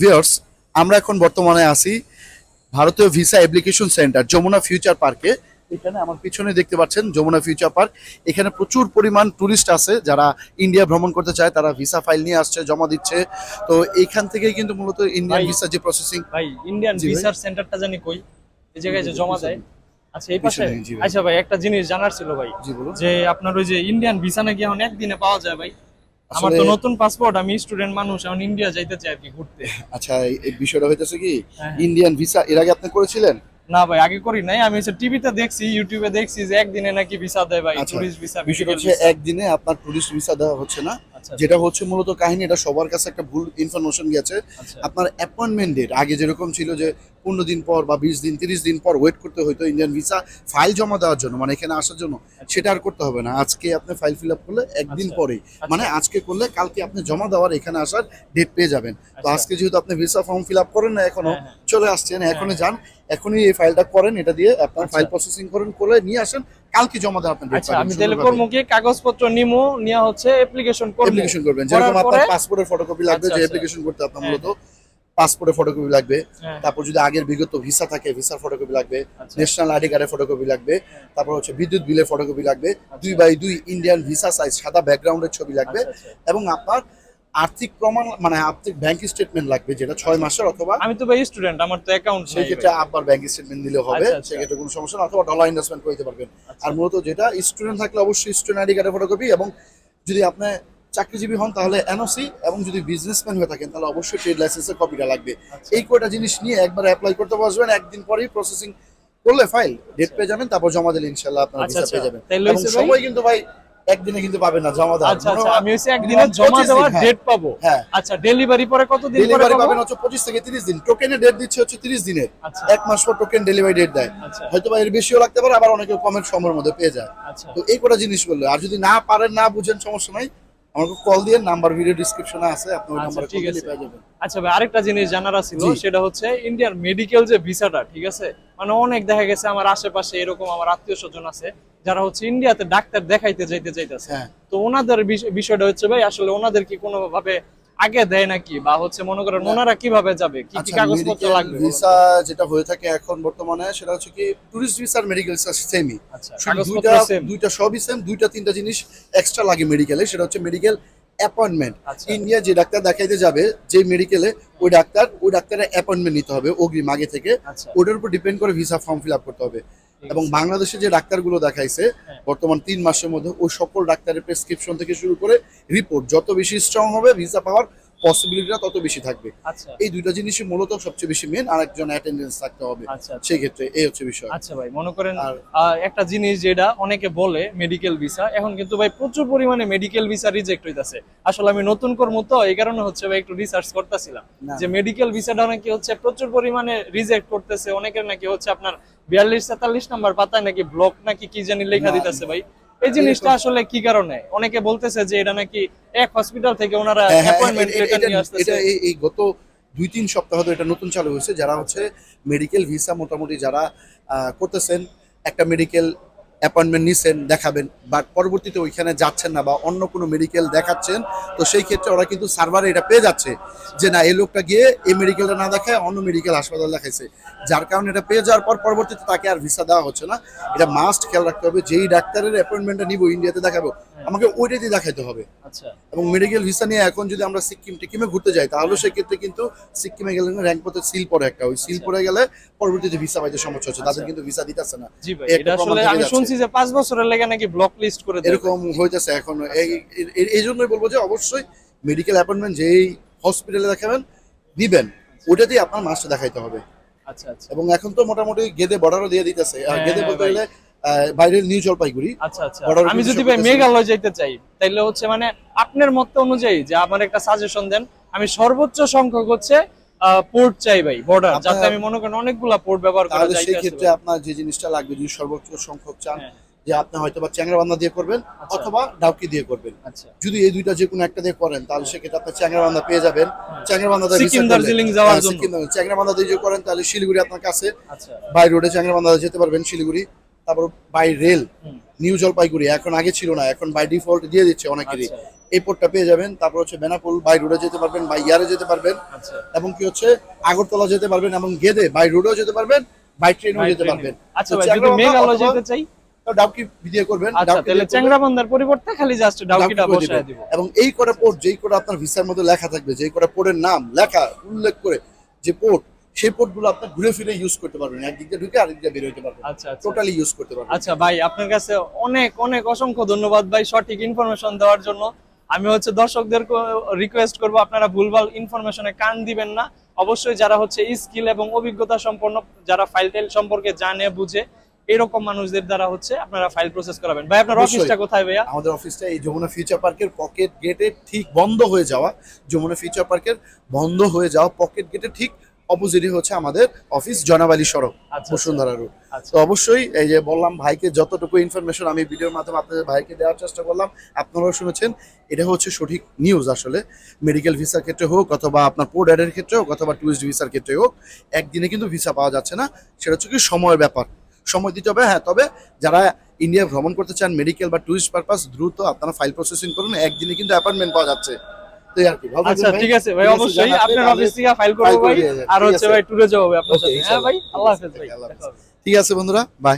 Viewers আমরা এখন বর্তমানে আছি ভারতীয় visa application centre Jamuna Future পার্কে এখানে আমার পিছনে দেখতে পাচ্ছেন যমুনা ফিউচার পার্ক এখানে প্রচুর পরিমাণ টুরিস্ট আছে যারা ইন্ডিয়া ভ্রমণ করতে চায় তারা ভিসা ফাইল নিয়ে আসছে জমা দিচ্ছে। তো এইখান থেকেই কিন্তু মূলত ইন্ডিয়ান ভিসা যে প্রসেসিং ভাই ইন্ডিয়ান। ভিসার সেন্টারটা জানি কই? এই জায়গায় যে জমা দেয়। আচ্ছা এই পাশে। আচ্ছা ভাই একটা জিনিস জানার ছিল ভাই যে আপনার ওই যে ইন্ডিয়ান ভিসা নাকি এখন একদিনে পাওয়া যায় ভাই? আমার তো নতুন পাসপোর্ট আমি স্টুডেন্ট মানুষ এখন ইন্ডিয়া যাইতে চাই আর কি ঘুরতে। আচ্ছা এই- বিষয়টা হইতেছে কি হ্যাঁ। ইন্ডিয়ান ভিসা এর আগে আপনি করেছিলেন? না ভাই আগে করি নাই আমি হচ্ছে টিভিতে দেখছি ইউটিউবে দেখছি যে একদিনে নাকি ভিসা দেয় ভাই আচ্ছা, টুরিস্ট ভিসা বিষয়টা হচ্ছে একদিনে আপনার টুরিস্ট ভিসা দেওয়া হচ্ছে না আচ্ছা যেটা হচ্ছে মূলত কাহিনী এটা সবার কাছে একটা ভুল ইনফরমেশন গেছে আচ্ছা। আপনার অ্যাপয়েন্টমেন্ট ডেট আগে যেরকম ছিল যে পনেরো দিন পর বা বিশ দিন তিরিশ দিন পর ওয়েট করতে হতো ইন্ডিয়ান ভিসা ফাইল জমা দেওয়ার জন্য মানে এখানে আসার জন্য সেটা আর করতে হবে না আজকে আপনি ফাইল ফিল আপ করলে একদিন আচ্ছা, পরেই আচ্ছা। মানে আজকে করলে কালকে আপনি জমা দেওয়ার এখানে আসার ডেট পেয়ে যাবেন তো আচ্ছা। আজকে যেহেতু আপনি ভিসা ফর্ম ফিল আপ করেন না এখনও হ্যাঁ, হ্যাঁ। চলে আসছেন এখনই হ্যাঁ। যান এখনই এই ফাইলটা করেন এটা দিয়ে আপনার আচ্ছা। ফাইল প্রসেসিং করেন করে নিয়ে আসেন কালকে জমা দেওয়ার আপনার আচ্ছা আমি তাহলে করব কি কাগজপত্র নিমো নিয়ে হচ্ছে অ্যাপ্লিকেশন করব অ্যাপ্লিকেশন করবেন যেরকম আপনার পাসপোর্টের ফটোকপি লাগবে আচ্ছা, যে আচ্ছা। অ্যাপ্লিকেশন করতে আপনার মূলত পাসপোর্টের ফটোকপি লাগবে। হ্যাঁ, তারপর যদি আগের বিগত ভিসা থাকে ভিসার ফটোকপি লাগবে। ন্যাশনাল আইডি কার্ডের ফটোকপি লাগবে। তারপর হচ্ছে বিদ্যুৎ বিলের ফটোকপি লাগবে। আচ্ছা। দুই বাই দুই ইন্ডিয়ান ভিসা সাইজ সাদা ব্যাকগ্রাউন্ডের ছবি লাগবে। আচ্ছা, আচ্ছা। এবং আপনার আর্থিক প্রমাণ মানে আর্থিক ব্যাংক স্টেটমেন্ট লাগবে যেটা ছয় মাসের অথবা আমি তো ভাই স্টুডেন্ট আমার তো অ্যাকাউন্ট সেই ক্ষেত্রে আবার ব্যাংক স্টেটমেন্ট দিলে হবে। সেক্ষেত্রে কোনো সমস্যা না অথবা ডলার ইনভেস্টমেন্ট করতে পারবেন। আর মূলত যেটা স্টুডেন্ট থাকলে অবশ্যই স্টুডেন্ট আইডি কার্ডের ফটোকপি এবং যদি আপনি চাকরিজীবী হন তাহলে এনওসি এবং যদি বিজনেসম্যান হয়ে থাকেন তাহলে অবশ্যই ট্রেড লাইসেন্সের কপিটা লাগবে। আচ্ছা। এই কয়টা জিনিস নিয়ে একবার অ্যাপ্লাই করতে বসবেন একদিন পরেই প্রসেসিং করলে ফাইল ডেট পেয়ে যাবেন তারপর জমা দিলে ইনশাল্লাহ আপনার আচ্ছা, ভিসা আচ্ছা। পেয়ে যাবেন। এবং সময় কিন্তু ভাই একদিনে কিন্তু পাবেন না জমা দেওয়ার। আচ্ছা আচ্ছা আমি হচ্ছে একদিনে জমা 25 দেওয়ার হ্যাঁ। ডেট পাবো? হ্যাঁ। আচ্ছা ডেলিভারি পরে কতদিন পরে ডেলিভারি পাবো? পাবেন হচ্ছে পঁচিশ থেকে তিরিশ দিন। টোকেনের ডেট দিচ্ছে হচ্ছে তিরিশ দিনের। আচ্ছা। এক মাস পর টোকেন ডেলিভারি ডেট দেয়। আচ্ছা। হয়তো বা এর বেশিও লাগতে পারে আবার অনেকে কমের সময়ের মধ্যে পেয়ে যায়। আচ্ছা। তো এই কটা জিনিস বলল আর যদি না পারেন না বুঝেন সমস্যা নাই। আমাকে কল দিয়ে নাম্বার ভিডিও ডিসক্রিপশনে আছে আপনি ওই আচ্ছা, নাম্বারে কল দিয়ে। পেয়ে যাবেন আচ্ছা ভাই আরেকটা জিনিস জানার ছিল সেটা হচ্ছে ইন্ডিয়ার মেডিকেল যে ভিসাটা ঠিক আছে? মানে অনেক দেখা গেছে আমার আশেপাশে এরকম আমার আত্মীয় স্বজন আছে যারা হচ্ছে ইন্ডিয়াতে ডাক্তার দেখাইতে যাইতে চাইতেছে হ্যাঁ। তো ওনাদের বিষয়টা হচ্ছে ভাই আসলে ওনাদের কি কোনো ভাবে আগে দেয় নাকি? বা হচ্ছে মনে করেন না। ওনারা কীভাবে যাবে? কি কি আচ্ছা কাগজপত্র লাগবে? ভিসা যেটা হয়ে থাকে এখন বর্তমানে সেটা হচ্ছে কি টুরিস্ট ভিসা আর মেডিকেল ভিসা সেমই আচ্ছা কাগজপত্র দুইটা দুইটা সবই সেম দুইটা তিনটা জিনিস এক্সট্রা লাগে মেডিকেলে সেটা হচ্ছে মেডিকেল অ্যাপয়েন্টমেন্ট ইন্ডিয়া যে ডাক্তার দেখাইতে যাবে যে মেডিকেলে ওই ডাক্তার ওই ডাক্তারের অ্যাপয়েন্টমেন্ট নিতে হবে অগ্রিম আগে থেকে। আচ্ছা। ওটার উপর ডিপেন্ড করে ভিসা ফর্ম ফিল আপ করতে হবে। এবং বাংলাদেশে যে ডাক্তারগুলো দেখাইছে হ্যাঁ। বর্তমান তিন মাসের মধ্যে ওই সকল ডাক্তারের প্রেসক্রিপশন থেকে শুরু করে রিপোর্ট যত বেশি স্ট্রং হবে ভিসা পাওয়ার পসিবিলিটিটা তত বেশি থাকবে। আচ্ছা। এই দুইটা জিনিসই মূলত সবচেয়ে বেশি মেন আর একজন অ্যাটেন্ডেন্স থাকতে হবে। আচ্ছা আচ্ছা। সেই ক্ষেত্রে এই হচ্ছে বিষয়। আচ্ছা ভাই মনে করেন একটা জিনিস যেটা অনেকে বলে মেডিকেল ভিসা এখন কিন্তু ভাই প্রচুর পরিমাণে মেডিকেল ভিসা রিজেক্ট হইতাছে। আসলে আমি নতুন কর্ম তো এই কারণে হচ্ছে ভাই একটু রিসার্চ করতেছিলাম। যে মেডিকেল ভিসাটা নাকি হচ্ছে প্রচুর পরিমাণে রিজেক্ট করতেছে অনেকের নাকি হচ্ছে আপনার বিয়াল্লিশ তেতাল্লিশ নাম্বার পাতায় নাকি ব্লক নাকি কি জানি লেখা। দিতেছে ভাই। এই জিনিসটা আসলে কি কারণে? অনেকে বলতেছে যে এটা নাকি এক হসপিটাল থেকে ওনারা হ্যাঁ, হ্যাঁ, অ্যাপয়েন্টমেন্ট লেটার নিয়ে আসতেছে। এটা এই- গত দুই তিন সপ্তাহ ধরে এটা নতুন চালু হয়েছে। যারা হচ্ছে মেডিকেল ভিসা মোটামুটি যারা আহ, করতেছেন একটা মেডিকেল অ্যাপয়েন্টমেন্ট নিছেন দেখাবেন বাট পরবর্তীতে ওইখানে যাচ্ছেন না বা অন্য কোনো মেডিকেল দেখাচ্ছেন তো সেই ক্ষেত্রে ওরা কিন্তু সার্ভারে এটা পেয়ে যাচ্ছে যে না এই লোকটা গিয়ে এই মেডিকেলটা না দেখায় অন্য মেডিকেল হাসপাতাল দেখাইছে যার কারণে এটা পেয়ে যাওয়ার পর পরবর্তীতে তাকে আর ভিসা দেওয়া হচ্ছে না এটা মাস্ট খেয়াল রাখতে হবে যেই ডাক্তারের অ্যাপয়েন্টমেন্টটা নিব ইন্ডিয়াতে দেখাবো আমাকে ওইটাই দেখাইতে হবে আচ্ছা এবং মেডিকেল ভিসা নিয়ে এখন যদি আমরা সিকিম টিকিমে ঘুরতে যাই তাহলে সেক্ষেত্রে কিন্তু সিকিমে গেলে র্যাঙ্ক পথে সিল পরে একটা ওই সিল আচ্ছা। পরে গেলে পরবর্তীতে ভিসা পাইতে সমস্যা হচ্ছে তাদের আচ্ছা। কিন্তু ভিসা দিতেছে না এটা আসলে আমি। শুনছি যে পাঁচ বছরের লেগে নাকি ব্লক লিস্ট করে এরকম হইতেছে এখন। এই- জন্যই বলব যে অবশ্যই মেডিকেল অ্যাপয়েন্টমেন্ট যেই হসপিটালে দেখাবেন দিবেন। ওটাতেই আপনার মাসটা দেখাইতে হবে। আচ্ছা আচ্ছা। এবং এখন তো মোটামুটি গেদে বর্ডারও দিয়ে দিতেছে। আর হ্যাঁ, গেদে হ্যাঁ, বলতে গেলে বাইরের নিউ জলপাইগুড়ি আচ্ছা আচ্ছা। আমি যদি ভাই মেঘালয় যাইতে চাই তাইলে হচ্ছে মানে আপনার মত অনুযায়ী যে আমার একটা সাজেশন দেন আমি সর্বোচ্চ সংখ্যক হচ্ছে পোর্ট চাই ভাই বর্ডার যাতে আমি মনে করেন অনেকগুলা পোর্ট ব্যবহার করা যায় সেই ক্ষেত্রে আপনার যে জিনিসটা লাগবে যদি সর্বোচ্চ সংখ্যক চান হ্যাঁ। যে আপনি হয়তো বা চ্যাংরাবান্ধা দিয়ে করবেন আচ্ছা। অথবা ডাউকি দিয়ে করবেন। আচ্ছা। যদি এই দুইটা যে কোনো একটা দিয়ে করেন তাহলে সেক্ষেত্রে আপনি চ্যাংরাবান্ধা পেয়ে যাবেন। চ্যাংরাবান্ধা হ্যাঁ। দার্জিলিং যাওয়ার জন্য। চ্যাংরাবান্ধা দিয়ে যদি করেন তাহলে শিলিগুড়ি আপনার কাছে। আচ্ছা। বাই রোডে চ্যাংরাবান্ধা যেতে পারবেন শিলিগুড়ি। তারপর বাই রেল নিউ জলপাইগুড়ি এখন আগে ছিল না এখন বাই ডিফল্ট দিয়ে দিচ্ছে অনেকেরই। আচ্ছা। এই পোর্টটা পেয়ে যাবেন তারপর হচ্ছে বেনাপুল বাই রোডে যেতে পারবেন বাই ইয়ারে যেতে পারবেন আচ্ছা। এবং কি হচ্ছে আগরতলা যেতে পারবেন এবং গেদে বাই রোডেও যেতে পারবেন বাই ট্রেনেও যেতে পারবেন। আচ্ছা যদি মেঘালয় যেতে চাই? ডাউকি করবেন আচ্ছা তাহলে পরিবর্তে খালি জাস্ট ডাউকিটা বসায় দিব। এবং এই কটা পোর্ট যেই কটা আপনার ভিসার মধ্যে লেখা থাকবে যেই কটা পোর্টের নাম লেখা উল্লেখ করে যে পোর্ট সেই পোর্টগুলো আপনার ঘুরে ফিরে ইউজ করতে পারবেন। একদিক দিয়ে ঢুকে আরেক দিয়ে বের হতে পারবেন। আচ্ছা আচ্ছা। টোটালি ইউজ করতে পারবেন। আচ্ছা ভাই আপনার কাছে অনেক অনেক অসংখ্য ধন্যবাদ ভাই সঠিক ইনফরমেশন দেওয়ার জন্য। আমি হচ্ছে দর্শকদের রিকোয়েস্ট করব আপনারা ভুলভাল ইনফরমেশনে কান দিবেন না। অবশ্যই যারা হচ্ছে স্কিল এবং অভিজ্ঞতা সম্পন্ন যারা ফাইল টাইল সম্পর্কে জানে বুঝে এরকম মানুষদের দ্বারা হচ্ছে আপনারা ফাইল প্রসেস করাবেন। ভাই আপনার। অফিসটা কোথায় ভাইয়া? আমাদের অফিসটা এই যমুনা ফিউচার পার্কের পকেট গেটে ঠিক বন্ধ হয়ে যাওয়া। যমুনা ফিউচার পার্কের বন্ধ হয়ে যাওয়া পকেট গেটে ঠিক অপোজিটই হচ্ছে আমাদের অফিস জনাবালি সড়ক আচ্ছা বসুন্ধরা রোড আচ্ছা। তো অবশ্যই এই যে বললাম ভাইকে যতটুকু ইনফরমেশন আমি ভিডিওর মাধ্যমে আপনাদের ভাইকে দেওয়ার চেষ্টা করলাম আপনারাও শুনেছেন এটা হচ্ছে সঠিক নিউজ আসলে। মেডিকেল ভিসার ক্ষেত্রে হোক অথবা আপনার পোর্ট অ্যাডের ক্ষেত্রে হোক অথবা ট্যুরিস্ট ভিসার ক্ষেত্রে হোক একদিনে কিন্তু ভিসা পাওয়া যাচ্ছে না। সেটা হচ্ছে কি সময়ের ব্যাপার। সময় দিতে হবে হ্যাঁ তবে যারা ইন্ডিয়া ভ্রমণ করতে চান মেডিকেল বা ট্যুরিস্ট পারপাস দ্রুত আপনারা ফাইল প্রসেসিং করুন। একদিনে কিন্তু অ্যাপয়েন্টমেন্ট পাওয়া যাচ্ছে। আচ্ছা ঠিক আছে ভাই অবশ্যই আপনার অফিস থেকে ফাইল করব file ভাই। আর হচ্ছে ভাই ট্যুরে যাব ভাই আপনার সাথে। হ্যাঁ ভাই আল্লাহ হাফেজ ভাই। ঠিক আছে বন্ধুরা বাই